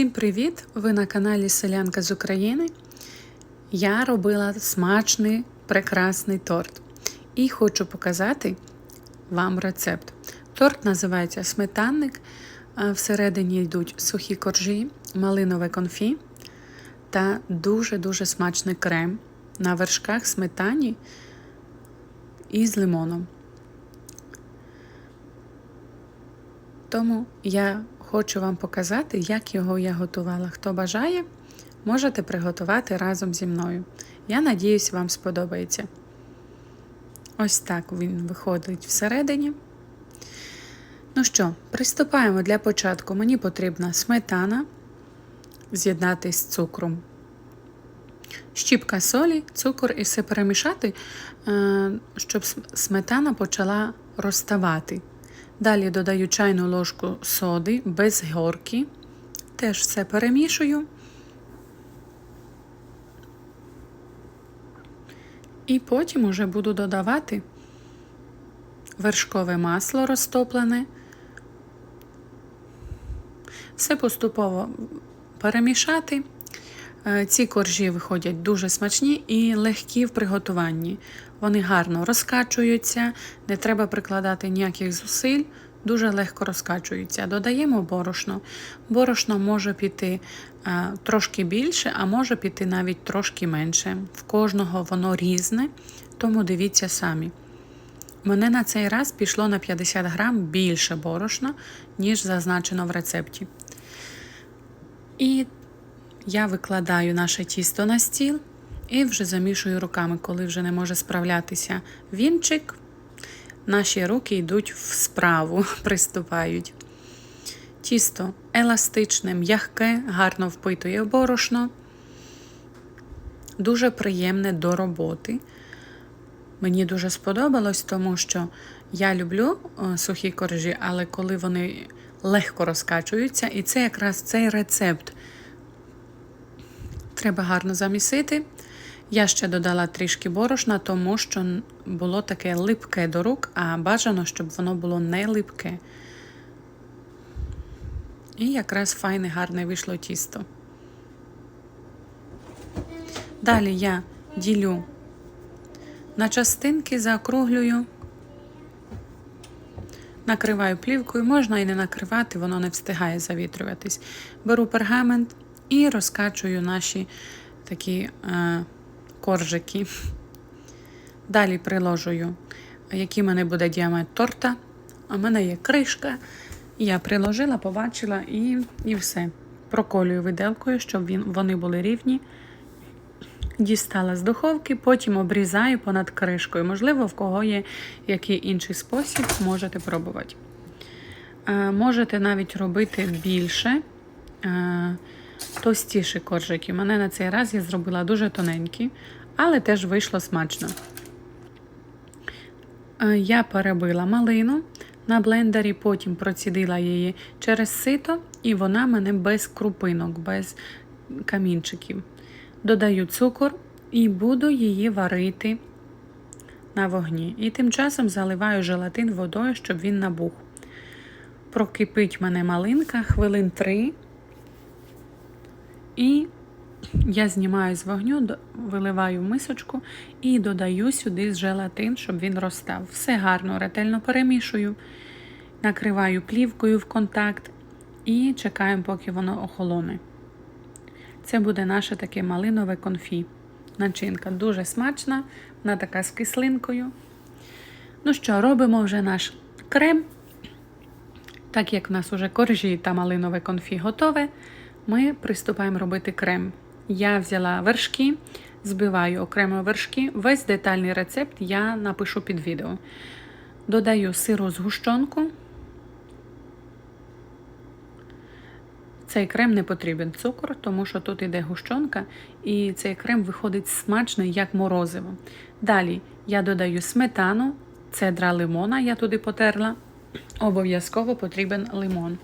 Всім привіт! Ви на каналі Селянка з України. Я робила смачний, прекрасний торт. І хочу показати вам рецепт. Торт називається сметанник. Всередині йдуть сухі коржі, малинове конфі та дуже-дуже смачний крем на вершках сметані і з лимоном. Тому я хочу вам показати, як його я готувала. Хто бажає, можете приготувати разом зі мною. Я надіюсь, вам сподобається. Ось так він виходить всередині. Ну що, приступаємо для початку. Мені потрібна сметана з'єднати з цукром. Щіпка солі, цукор і все перемішати, е, щоб сметана почала розставати. Далі додаю чайну ложку соди без горки. Теж все перемішую. І потім уже буду додавати вершкове масло розтоплене. Все поступово перемішати. Е, ці коржі виходять дуже смачні і легкі в приготуванні. Вони гарно розкачуються, не треба прикладати ніяких зусиль, дуже легко розкачуються. Додаємо борошно. Борошно може піти а, е, трошки більше, а може піти навіть трошки менше. В кожного воно різне, тому дивіться самі. Мене на цей раз пішло на 50 грам більше борошна, ніж зазначено в рецепті. І я викладаю наше тісто на стіл і вже замішую руками, коли вже не може справлятися вінчик. Наші руки йдуть в справу, приступають. Тісто еластичне, м'ягке, гарно впитує борошно, дуже приємне до роботи. Мені дуже сподобалось, тому що я люблю сухі коржі, але коли вони легко розкачуються, і це якраз цей рецепт. Треба гарно замісити. Я ще додала трішки борошна, тому що було таке липке до рук, а бажано, щоб воно було не липке. І якраз файне, гарне вийшло тісто. Далі я ділю на частинки, заокруглюю, накриваю плівкою, можна і не накривати, воно не встигає завітрюватись. Беру пергамент і розкачую наші такі. Е, коржики. Далі приложую, який в мене буде діаметр торта. У мене є кришка. Я приложила, побачила і і все. Проколюю виделкою, щоб він, вони були рівні. Дістала з духовки, потім обрізаю понад кришкою. Можливо, в кого є який інший спосіб, можете пробувати. Е, можете навіть робити більше. Товстіші коржики. Мене на цей раз я зробила дуже тоненькі, але теж вийшло смачно. Е, я перебила малину на блендері, потім процідила її через сито, і вона мене без крупинок, без камінчиків. Додаю цукор і буду її варити на вогні. І тим часом заливаю желатин водою, щоб він набух. Прокипить мене малинка хвилин 3. І я знімаю з вогню, виливаю в мисочку і додаю сюди желатин, щоб він розстав. Все гарно, ретельно перемішую, накриваю плівкою в контакт і чекаємо, поки воно охолоне. Це буде наше таке малинове конфі. Начинка дуже смачна, вона така з кислинкою. Ну що, робимо вже наш крем. Так як в нас уже коржі та малинове конфі готове ми приступаємо робити крем. Я взяла вершки, збиваю окремо вершки. Весь детальний рецепт я напишу під відео. Додаю сиру згущенку. Цей крем не потрібен цукор, тому що тут йде гущонка, і цей крем виходить смачний, як морозиво. Далі я додаю сметану, цедра лимона, я туди потерла. Обов'язково потрібен лимон.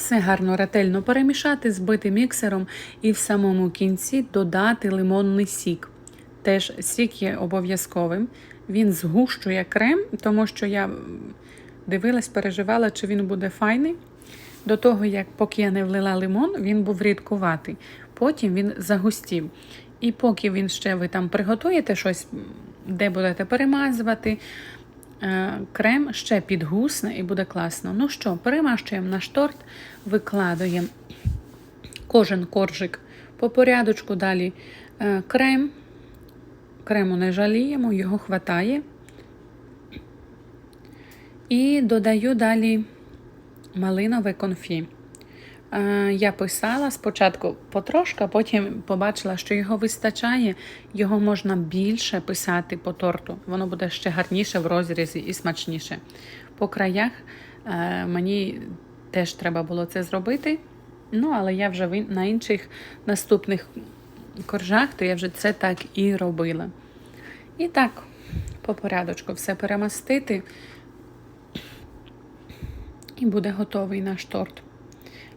Все гарно ретельно перемішати, збити міксером і в самому кінці додати лимонний сік. Теж сік є обов'язковим. Він згущує крем, тому що я дивилась, переживала, чи він буде файний. До того, як поки я не влила лимон, він був рідкуватий. Потім він загустів. І поки він ще ви там приготуєте щось, де будете перемазувати, крем ще підгусне і буде класно. Ну що, перемащуємо наш торт, викладуємо кожен коржик по порядочку. Далі е, крем. Крему не жаліємо, його хватає. І додаю далі малинове конфі. Е, Я писала спочатку потрошка, потім побачила, що його вистачає, його можна більше писати по торту. Воно буде ще гарніше в розрізі і смачніше. По краях е, мені теж треба було це зробити. Ну, але я вже на інших наступних коржах, то я вже це так і робила. І так, по порядочку все перемастити, і буде готовий наш торт.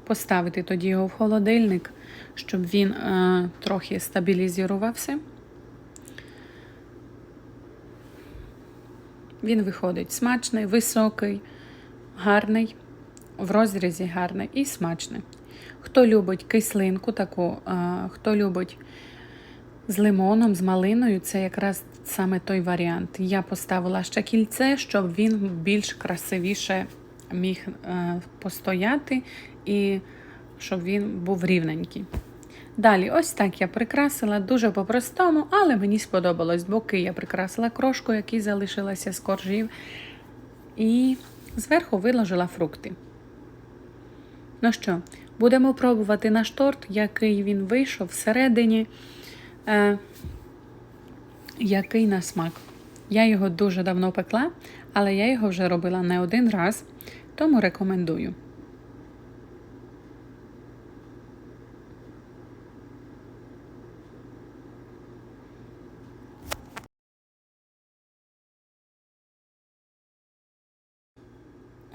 Поставити тоді його в холодильник, щоб він е, трохи стабілізувався. Він виходить смачний, високий, гарний, в розрізі гарний і смачний. Хто любить кислинку таку, е, хто любить з лимоном, з малиною, це якраз саме той варіант. Я поставила ще кільце, щоб він більш красивіше міг е, постояти і щоб він був рівненький. Далі, ось так я прикрасила дуже по-простому, але мені сподобалось. Боки я прикрасила крошку, який залишилася з коржів, і зверху виложила фрукти. Ну що, будемо пробувати наш торт, який він вийшов всередині, е, який на смак. Я його дуже давно пекла, але я його вже робила не один раз, тому рекомендую.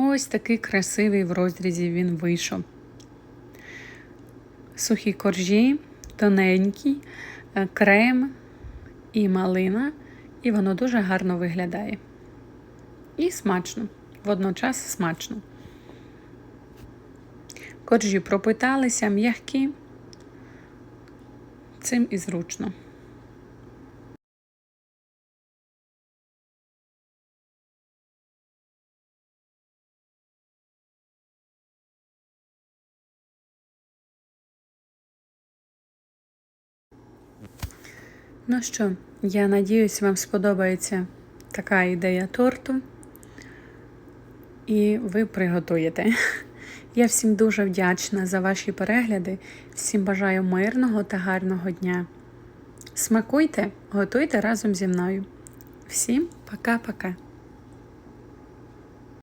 Ось такий красивий в розрізі він вийшов. Сухі коржі, тоненькі, е, крем і малина, і воно дуже гарно виглядає. І смачно, водночас смачно. Коржі пропиталися, м'які, цим і зручно. Ну що, я надіюсь, вам сподобається така ідея торту. І ви приготуєте. Я всім дуже вдячна за ваші перегляди. Всім бажаю мирного та гарного дня. Смакуйте, готуйте разом зі мною. Всім пока-пока.